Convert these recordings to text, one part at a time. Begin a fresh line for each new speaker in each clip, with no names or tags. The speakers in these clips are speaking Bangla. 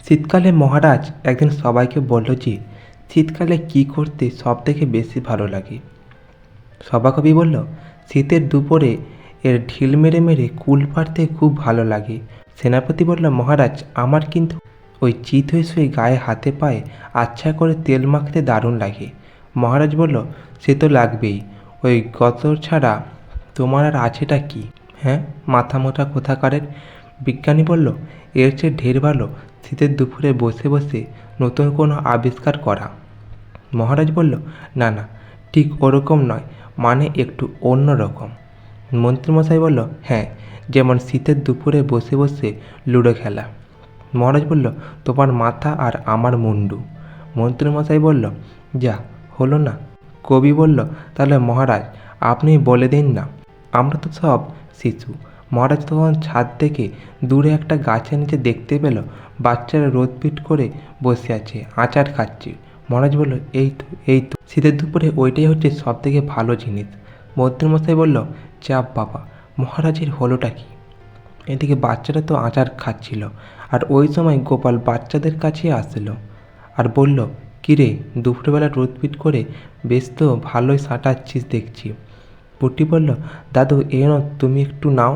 শীতকালে মহারাজ একদিন সবাইকে বলল যে শীতকালে কি করতে সব থেকে বেশি ভালো লাগে? সভাকবি বলল, শীতের দুপুরে এর ঢিল মেরে মেরে কুল পাড়তে খুব ভালো লাগে। সেনাপতি বলল, মহারাজ, আমার কিন্তু ওই চিত হয়ে শুয়ে গায়ে হাতে পায়ে আচ্ছা করে তেল মাখতে দারুণ লাগে। মহারাজ বলল, সে তো লাগবেই। ওই গতর ছাড়া তোমার আর আছেটা কি? হ্যাঁ মাথা মোটা কোথাকারের? বিজ্ঞানী বলল, এর চেয়ে ঢের ভালো শীতের দুপুরে বসে বসে নতুন কোনো আবিষ্কার করা। মহারাজ বলল, না না, ঠিক ওরকম নয় মানে একটু অন্য রকম। মন্ত্রীমশাই বলল হ্যাঁ যেমন শীতের দুপুরে বসে বসে লুডো খেলা। মহারাজ বলল, তোমার মাথা আর আমার মুন্ডু। মন্ত্রীমশাই বলল, যা, হলো না। কবি বলল, তাহলে মহারাজ, আপনি বলে দিন না, আমরা তো সব শিশু। মহারাজ তখন ছাদ থেকে দূরে একটা গাছের নিচে দেখতে পেল বাচ্চারা রোদ পিট করে বসে আছে, আচার খাচ্ছে। মহারাজ বলল, এই তো এই তো। শীতের দুপুরে ওইটাই হচ্ছে সব থেকে ভালো জিনিস। মন্ত্রীমশাই বলল, চাপ বাবা, মহারাজের হলোটা কি? এদিকে বাচ্চারা তো আচার খাচ্ছিল, আর ওই সময় গোপাল বাচ্চাদের কাছে আসলো আর বলল, কিরে, দুপুরবেলা রোদ পিট করে বেশ তো ভালোই সাঁটাচ্ছিস দেখছি। পুটি বলল, দাদু এ তুমি একটু নাও।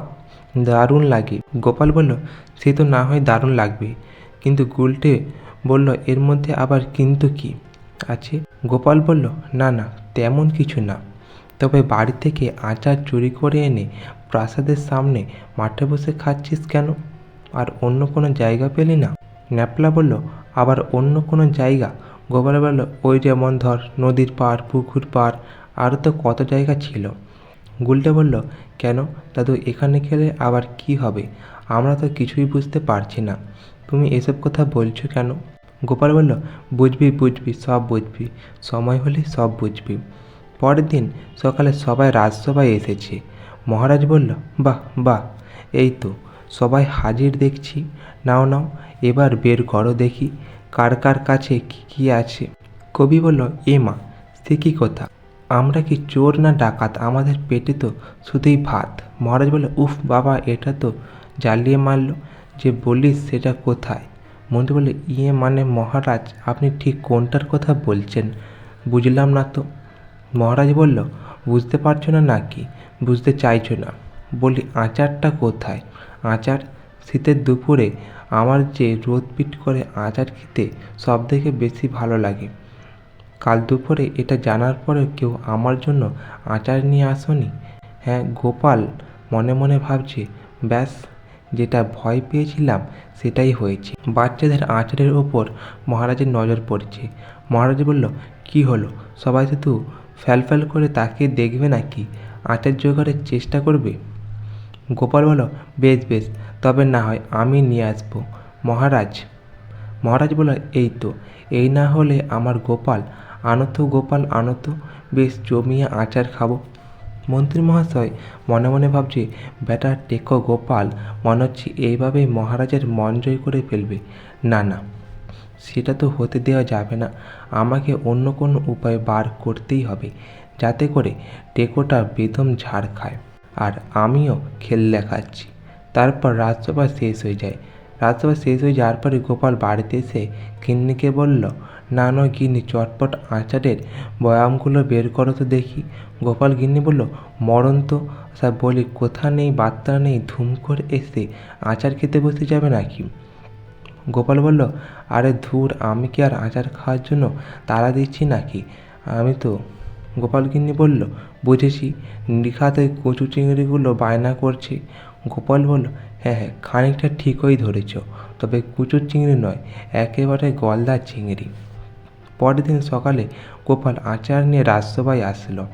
দারুণ লাগে। গোপাল বলল, সে তো না হয় দারুণ লাগবে। কিন্তু গুলটে বলল, এর মধ্যে আবার কিন্তু কি? আছে। গোপাল বলল, না না, তেমন কিছু না। তবে বাড়ি থেকে আচার চুরি করে এনে প্রাসাদের সামনে মাঠে বসে খাচ্ছিস কেন? আর অন্য কোনো জায়গা পেলি না? ন্যাপলা বলল, আবার অন্য কোনো জায়গা? গোপাল বলল, ওই যেমন ধর নদীর পাড়, পুকুর পাড়, আরও তো কত জায়গা ছিল। গুলটে বলল কেন? দাদু, এখানে খেলে আবার কি হবে? আমরা তো কিছুই বুঝতে পারছি না। তুমি এসব কথা বলছো কেন? গোপাল বলল, বুঝবি বুঝবি, সব বুঝবি। সময় হলে সব বুঝবি। পরের দিন সকালে সবাই রাজসভায় এসেছে। মহারাজ বলল, বাহ বাহ, এই তো, সবাই হাজির দেখছি। নাও নাও, এবার বের করো দেখি কার কার কাছে কী কী আছে। কবি বলল, এ মা, সে কী কথা? আমরা কি চোর না ডাকাত? আমাদের পেটে তো শুধুই ভাত। মহারাজ বলল উফ বাবা, এটা তো জ্বালিয়ে মারলো। যে বলিস, সেটা কোথায়? মন্ত্রী বললে ইয়ে মানে মহারাজ, আপনি ঠিক কোনটার কথা বলছেন? বুঝলাম না তো। মহারাজ বলল, বুঝতে পারছ না নাকি? বুঝতে চাইছো না। বলি আচারটা কোথায়? আচার? শীতের দুপুরে আমার যে রোদ পিট করে আচার খেতে সব থেকে বেশি ভালো লাগে। কাল দুপুরে এটা জানার পরেও কেউ আমার জন্য আচার নিয়ে আসনি? হ্যাঁ গোপাল মনে মনে ভাবছে, ব্যাস, যেটা ভয় পেয়েছিলাম সেটাই হয়েছে। বাচ্চাদের আচারের ওপর মহারাজের নজর পড়ছে। মহারাজ বলল, কি হলো? সবাই শুধু ফ্যাল ফ্যাল করে তাকিয়ে দেখবে নাকি? আচার জোগাড়ের চেষ্টা করবে? গোপাল বলল, বেশ বেশ, তবে না হয় আমি নিয়ে আসব। মহারাজ মহারাজ বলল, এই তো, এই না হলে আমার গোপাল আনো তো গোপাল আনো তো বেশ, জমিয়ে আচার খাব। মন্ত্রী মহাশয় মনে মনে ভাবছে বেটার টেকো গোপাল, মনে হচ্ছে এইভাবেই মহারাজের মন জয় করে ফেলবে। না না, সেটা তো হতে দেওয়া যাবে না। আমাকে অন্য কোনো উপায় বার করতেই হবে, যাতে করে টেকোটা বেদম ঝাড় খায়। আর আমিও খেল দেখাচ্ছি। তারপর রাজসভা শেষ হয়ে যায়। রাজসভা শেষ হয়ে যাওয়ার পরে গোপাল বাড়িতে এসে কিন্নিকে বলল না নয় গিন্নি চটপট আচারের বয়ামগুলো বের করো তো দেখি। গোপাল গিন্নি বলল, মরণ তো? সব বলি, কোথা নেই, বার্তা নেই, ধুম করে এসে আচার খেতে বসে যাবে নাকি? গোপাল বলল, আরে ধুর, আমি কি আর আচার খাওয়ার জন্য তাড়া দিচ্ছি নাকি? আমি তো, গোপাল গিন্নি বলল, বুঝেছি, নিখাতে কচু চিংড়িগুলো বায়না করছে। গোপাল বলল হ্যাঁ হ্যাঁ খানিকটা ঠিকই ধরেছ, তবে কুচুর চিংড়ি নয়, একেবারে গলদার চিংড়ি। পরের দিন সকালে গোপাল আচার নিয়ে রাজসভায় আসলো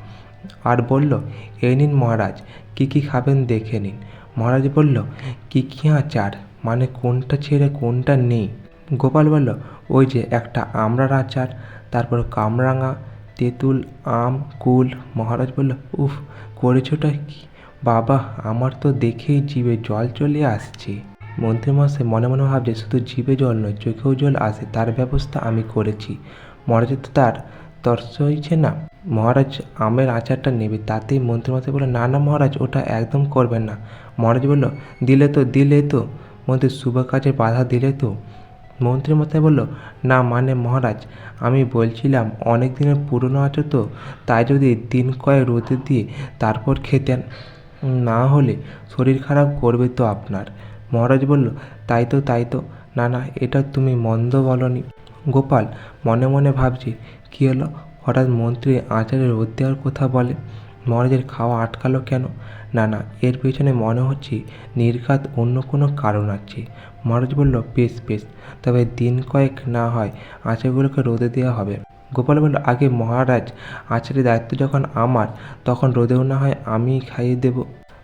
আর বলল, এই নিন মহারাজ, কী কী খাবেন দেখে নিন। মহারাজ বলল, কী কী আচার? মানে কোনটা ছেড়ে কোনটা নেই? গোপাল বলল, ওই যে একটা আমড়ার আচার, তারপর কামরাঙা, তেঁতুল, আম, কুল। মহারাজ বলল, উফ, করেছোটা কি? বাবা, আমার তো দেখেই জিভে জল চলে আসছে। মন্ত্রীমশাই মনে মনে ভাবছে, শুধু জিভে জল নয়, চোখেও জল আসে, তার ব্যবস্থা আমি করেছি। মহারাজের তো তার তর্স হয়েছে না। মহারাজ আমের আচারটা নেবে, তাতেই মন্ত্রীমশাই বলল না না মহারাজ, ওটা একদম করবেন না। মহারাজ বলল, দিলে তো দিলে তো, মন্ত্রী শুভ কাজে বাধা দিলে তো। মন্ত্রী মশাই বলল, না মানে মহারাজ, আমি বলছিলাম, অনেক দিনের পুরনো আছে তো, তাই যদি দিন কয়েক রোদে দিয়ে তারপর খেতেন না হলে শরীর খারাপ করবে তো আপনার? মহারাজ বলল, তাই তো তাই তো। না না, এটা তুমি মন্দ বলনি। গোপাল মনে মনে ভাবছে, কী হলো? হঠাৎ মন্ত্রী আচারে রোদ দেওয়ার কথা বলে, মহারাজের খাওয়া আটকালো কেন? না না এর পেছনে মনে হচ্ছে নির্ঘাত অন্য কোনো কারণ আছে। মহারাজ বলল, বেশ বেশ, তবে দিন কয়েক না হয় আচারগুলোকে রোদে দেওয়া হবে। গোপাল বলল, আগে মহারাজ আচারের দায়িত্ব যখন আমার, তখন রোদেও না হয় আমি খাইয়ে দেব।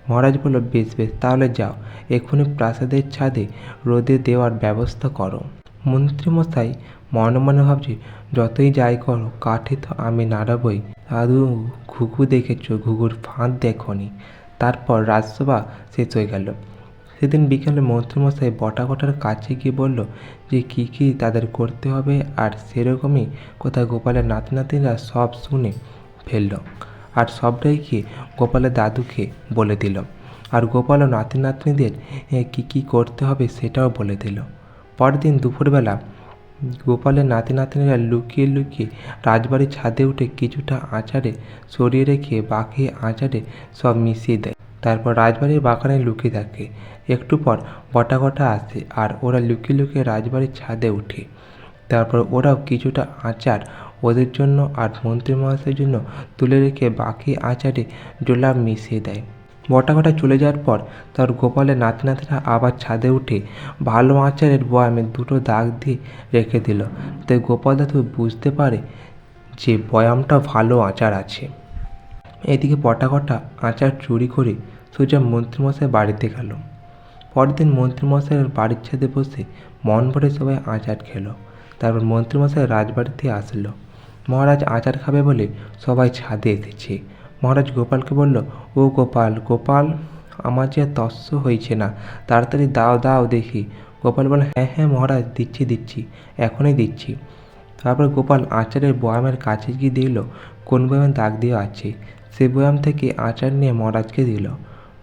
মহারাজ বলল, বেশ বেশ, তাহলে যাও, এক্ষুনি প্রাসাদের ছাদে রোদে দেওয়ার ব্যবস্থা করো। মন্ত্রীমশাই মনে মনে ভাবছি, যতই যাই করো, কাঠে তো আমি নাড়াবই। দাদু, ঘুঘু দেখেছ, ঘুঘুর ফাঁদ দেখনি। তারপর রাজসভা শেষ হয়ে গেল। সেদিন বিকেলে মন্ত্রীমশাই বটা কটার কাছে গিয়ে বলল যে, কী কী তাদের করতে হবে? আর সেরকমই কোথায় গোপালের নাতি নাতিরা সব শুনে ফেলল। আর সবটাই গিয়ে গোপালের দাদুকে বলে দিল। আর গোপাল ও নাতি নাতনিদের কী কী করতে হবে সেটাও বলে দিল। পরের দিন দুপুরবেলা গোপালের নাতি নাতনিরা লুকিয়ে লুকিয়ে রাজবাড়ির ছাদে উঠে কিছুটা আচারে সরিয়ে রেখে বাকি আচারে সব মিশিয়ে দেয়। তারপর রাজবাড়ির বাগানে লুকিয়ে থাকে। একটু পর বটা কটা আসে আর ওরা লুকিয়ে লুকিয়ে রাজবাড়ির ছাদে উঠে তারপর ওরাও কিছুটা আচার ওদের জন্য আর মন্ত্রী মহাশয়ের জন্য তুলে রেখে বাকি আচারে জোলা মিশিয়ে দেয়। বটা কটা চলে যাওয়ার পর তার গোপালের নাতি নাতিরা আবার ছাদে উঠে ভালো আচারের বয়ামে দুটো দাগ দিয়ে রেখে দিল। তাই গোপাল দাদু বুঝতে পারে যে বয়ামটা ভালো আচার আছে। এদিকে পটাকটা আচার চুরি করে সোজা মন্ত্রীমশাই বাড়িতে গেল। পরের দিন মন্ত্রীমশাইয়ের বাড়ির ছাদে বসে মন ভরে সবাই আচার খেলো। তারপর মন্ত্রীমশাই রাজবাড়িতে আসলো। মহারাজ আচার খাবে বলে সবাই ছাদে এসেছে। মহারাজ গোপালকে বলল, ও গোপাল গোপাল, আমার যে তস্য হয়েছে না, তাড়াতাড়ি দাও দাও দেখি। গোপাল বলে হ্যাঁ হ্যাঁ মহারাজ, দিচ্ছি দিচ্ছি, এখনই দিচ্ছি। তারপর গোপাল আচারের বয়ামের কাছে গিয়ে দিল, কোন বয়ামে দাগ দেওয়া আছে? সে বয়াম থেকে আচার নিয়ে মহারাজকে দিল।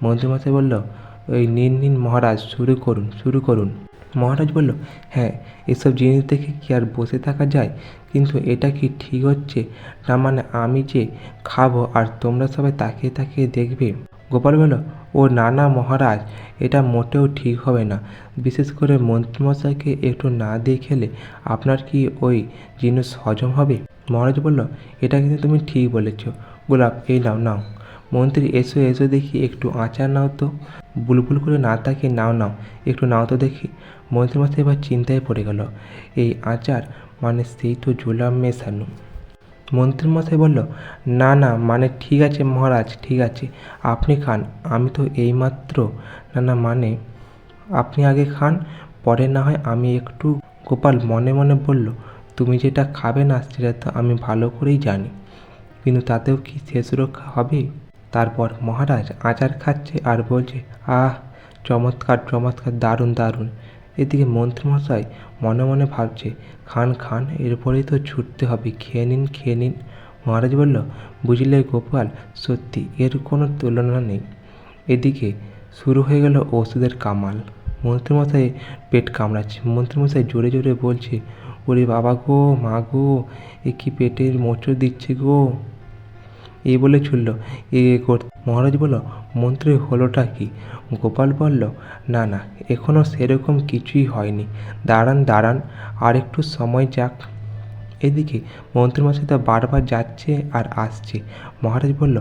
মন্ত্রীমশাই বলল, ওই নিন নিন মহারাজ, শুরু করুন শুরু করুন। মহারাজ বলল হ্যাঁ এসব জিনিস দেখে কি আর বসে থাকা যায়? কিন্তু এটা কি ঠিক হচ্ছে? না মানে আমি যে খাব আর তোমরা সবাই তাকিয়ে তাকিয়ে দেখবে? গোপাল বলল, ও না না মহারাজ, এটা মোটেও ঠিক হবে না। বিশেষ করে মন্ত্রীমশাইকে একটু না দিয়ে খেলে আপনার কি ওই জিনিস হজম হবে? মহারাজ বলল, এটা কিন্তু তুমি ঠিক বলেছ। গোলাপ, এই নাও নাও। মন্ত্রী, এসো এসো দেখি একটু আচার নাও তো। বুলবুল করে না তাকিয়ে নাও নাও, একটু নাও তো দেখি। মন্ত্রীমশাই এবার চিন্তায় পড়ে গেল। এই আচার মানে সেই তো জোলাম মেশানো মন্ত্রীমশাই বলল, না না মানে ঠিক আছে মহারাজ, ঠিক আছে। আপনি খান, আমি তো এইমাত্র, না না মানে আপনি আগে খান, পরে না হয় আমি একটু গোপাল মনে মনে বলল, তুমি যেটা খাবে না, সেটা তো আমি ভালো করেই জানি। কিন্তু তাতেও কি শেষ রক্ষা হবে? তারপর মহারাজ আচার খাচ্ছে আর বলছে, আহ, চমৎকার চমৎকার, দারুণ দারুণ। এদিকে মন্ত্রীমশাই মনে মনে ভাবছে, খান খান এরপরেই তো ছুটতে হবে, খেয়ে নিন খেয়ে নিন। মহারাজ বলল, বুঝলে গোপাল, সত্যি এর কোনো তুলনা নেই। এদিকে শুরু হয়ে গেল ওষুধের কামাল। মন্ত্রীমশাই পেট কামড়াচ্ছে। মন্ত্রীমশাই জোরে জোরে বলছে, ওরে বাবা গো, মা গো, এ কি পেটের মোচড় দিচ্ছে গো? এই বলে ছুড়ল। এ কর মহারাজ বলল মন্ত্রী হলোটা কি? গোপাল বলল, না না এখনও সেরকম কিছুই হয়নি। দাঁড়ান দাঁড়ান, আর একটু সময় যাক। এদিকে মন্ত্রীমশাই তো বারবার যাচ্ছে আর আসছে। মহারাজ বলল,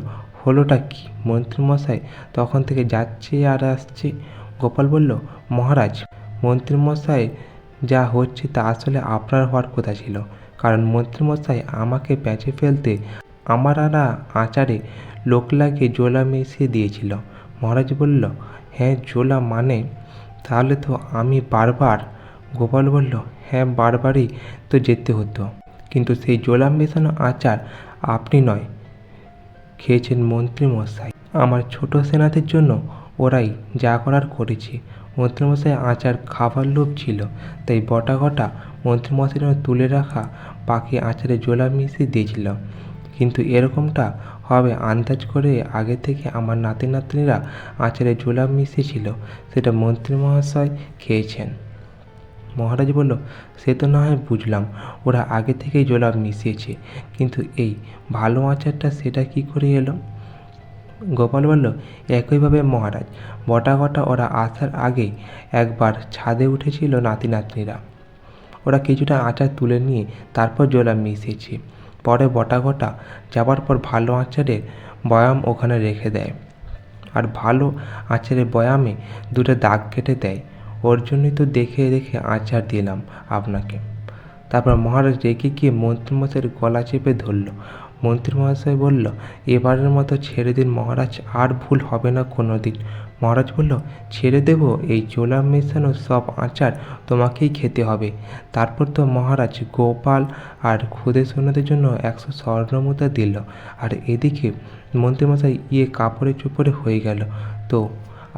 হলোটা কি? মন্ত্রীমশাই তখন থেকে যাচ্ছে আর আসছে? গোপাল বলল, মহারাজ, মন্ত্রীমশাই যা হচ্ছে তা আসলে আপনার হওয়ার কথা ছিল। কারণ মন্ত্রীমশাই আমাকে প্যাঁচে ফেলতে আমারারা আচারে লোক লাগিয়ে জোলা মিশিয়ে দিয়েছিল। মহারাজ বলল হ্যাঁ জোলা মানে? তাহলে তো আমি বারবার গোপাল বলল হ্যাঁ বারবারই তো যেতে হতো। কিন্তু সেই জোলা মেশানো আচার আপনি নয়, খেয়েছেন মন্ত্রীমশাই। আমার ছোট সেনাদের জন্য ওরাই যা করার করেছে। মন্ত্রীমশাই আচার খাবার লোভ ছিল, তাই বটা ঘটা মন্ত্রীমশাই তুলে রাখা পাখি আচারে জোলা মিশিয়ে দিয়েছিল। কিন্তু এরকমটা হবে আন্দাজ করে আগে থেকে আমার নাতি নাতনিরা আচারে জোলাপ মিশিয়েছিল, সেটা মন্ত্রী মহাশয় খেয়েছেন। মহারাজ বলল, সে তো না হয় বুঝলাম, ওরা আগে থেকেই জোলাপ মিশিয়েছে, কিন্তু এই ভালো আচারটা সেটা কি করে এলো? গোপাল বলল, একইভাবে মহারাজ, বটা ঘটা ওরা আসার আগেই একবার ছাদে উঠেছিল নাতি নাতনিরা ওরা কিছুটা আচার তুলে নিয়ে তারপর জোলা মিশিয়েছে। পরে বটা ঘটা যাবার পর ভালো আচারের বয়াম ওখানে রেখে দেয়। আর ভালো আচারের বয়ামে দুটো দাগ কেটে দেয়। ওর জন্যই তো দেখে দেখে আচার দিলাম আপনাকে। তারপর মহারাজ রেগে গিয়ে মন্ত্রীমশাইয়ের গলা চেপে ধরল মন্ত্রীমহাশয় বলল, এবারের মতো ছেড়ে দিন মহারাজ, আর ভুল হবে না কোনো দিন মহারাজ বলল, ছেড়ে দেব, এই চোলা মেশানো সব আচার তোমাকেই খেতে হবে। তারপর তো মহারাজ গোপাল আর খুদে সৈন্যদের জন্য একশো স্বর্ণমুদ্রা দিল, আর এদিকে মন্ত্রীমশাই ইয়ে কাপড়ে চোপড়ে হয়ে গেল। তো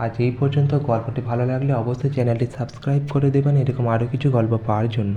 আজ এই পর্যন্ত গল্পটি ভালো লাগলে অবশ্যই চ্যানেলটি সাবস্ক্রাইব করে দেবেন, এরকম আরও কিছু গল্প পাওয়ার জন্য।